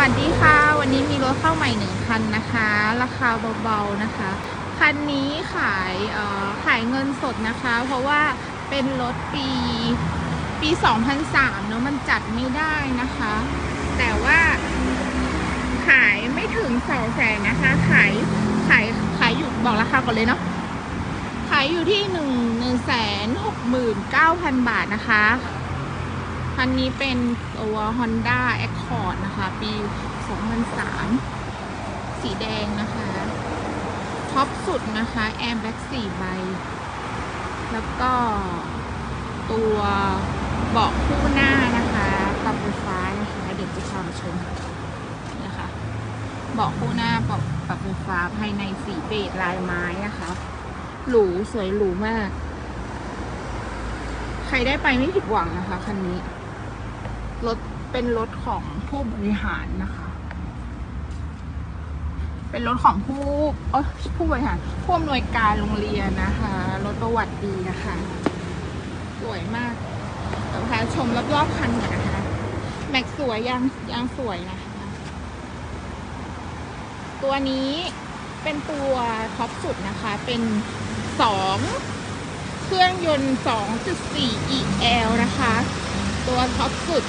วัสดีค่ะ วันนี้มีรถเข้าใหม่หนึ่งคันนะคะ ราคาเบาๆนะคะ คันนี้ขายเอ่อขายเงินสดนะคะ เพราะว่าเป็นรถปีปี 2003เนอะมันจัดไม่ได้นะคะ แต่ว่า ขายไม่ถึงสองแสนนะคะ ขายขายขายอยู่บอกราคาก่อนเลยเนาะขายอยู่ที่หนึ่งหนึ่งแสนหกหมื่นเก้าพันบาทนะคะ คันนี้เป็นตัว Honda Accord นะคะ ปี 2003 สีแดงนะคะ ท็อปสุดนะคะแอร์แบ็ก4ใบ แล้วก็ตัวเบาะคู่หน้านะคะปรับไฟฟ้านะคะ เดี๋ยวจะพามาชมนี่ค่ะเบาะคู่หน้าปรับปรับไฟฟ้าภายในสีเบจลายไม้นะคะ หรูสวยหรูมาก ใครได้ไปไม่ผิดหวังนะคะคันนี้ รถเป็นรถของผู้บริหารนะคะ เป็นรถของผู้เอยผู้บริหารผู้อำนวยการโรงเรียนนะคะ รถประวัติดีนะคะ สวยมากเดี๋ยวพาชมรอบๆคันก่อนนะคะ แม็กสวยยางยางสวยนะคะ ตัวนี้เป็นตัวท็อปสุดนะคะ เป็นสองเครื่องยนต์ 2.4 EL นะคะ ตัวท็อปสุด